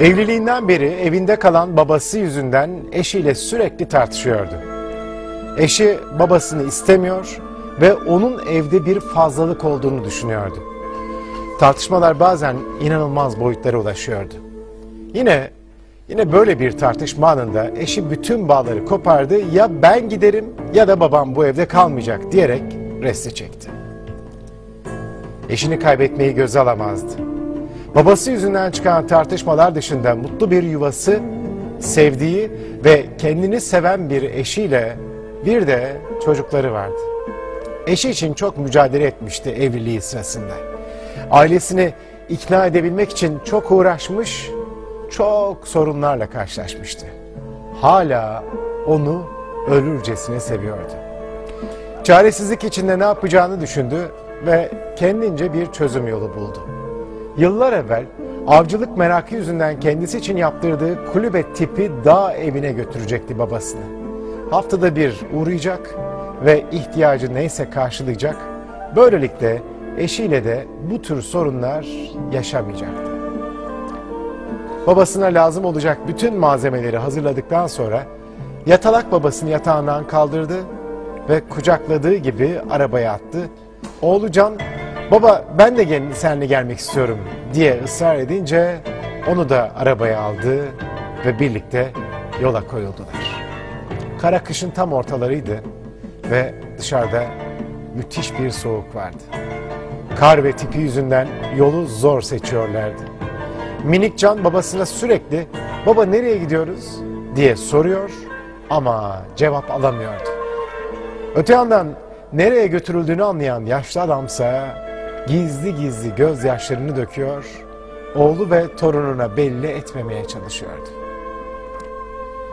Evliliğinden beri evinde kalan babası yüzünden eşiyle sürekli tartışıyordu. Eşi babasını istemiyor ve onun evde bir fazlalık olduğunu düşünüyordu. Tartışmalar bazen inanılmaz boyutlara ulaşıyordu. Yine yine böyle bir tartışma anında eşi bütün bağları kopardı. Ya ben giderim ya da babam bu evde kalmayacak diyerek resti çekti. Eşini kaybetmeyi göze alamazdı. Babası yüzünden çıkan tartışmalar dışında mutlu bir yuvası, sevdiği ve kendini seven bir eşiyle bir de çocukları vardı. Eşi için çok mücadele etmişti evliliği sırasında. Ailesini ikna edebilmek için çok uğraşmış, çok sorunlarla karşılaşmıştı. Hala onu ölürcesine seviyordu. Çaresizlik içinde ne yapacağını düşündü ve kendince bir çözüm yolu buldu. Yıllar evvel avcılık merakı yüzünden kendisi için yaptırdığı kulübe tipi dağ evine götürecekti babasını. Haftada bir uğrayacak ve ihtiyacı neyse karşılayacak. Böylelikle eşiyle de bu tür sorunlar yaşamayacaktı. Babasına lazım olacak bütün malzemeleri hazırladıktan sonra yatalak babasını yatağından kaldırdı ve kucakladığı gibi arabaya attı. Oğlu Can, baba ben de gel seninle gelmek istiyorum diye ısrar edince onu da arabaya aldı ve birlikte yola koyuldular. Kara kışın tam ortalarıydı ve dışarıda müthiş bir soğuk vardı. Kar ve tipi yüzünden yolu zor seçiyorlardı. Minik Can babasına sürekli baba nereye gidiyoruz diye soruyor ama cevap alamıyordu. Öte yandan nereye götürüldüğünü anlayan yaşlı adamsa gizli gizli gözyaşlarını döküyor, oğlu ve torununa belli etmemeye çalışıyordu.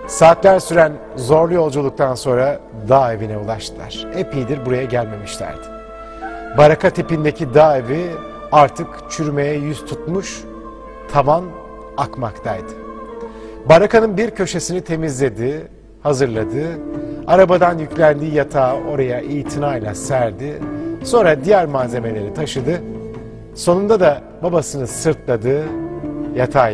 Saatler süren zorlu yolculuktan sonra dağ evine ulaştılar. Epeydir buraya gelmemişlerdi. Baraka tipindeki dağ evi artık çürümeye yüz tutmuş, tavan akmaktaydı. Barakanın bir köşesini temizledi, hazırladı. Arabadan yüklendiği yatağı oraya itinayla serdi. Sonra diğer malzemeleri taşıdı. Sonunda da babasını sırtladı, yatağa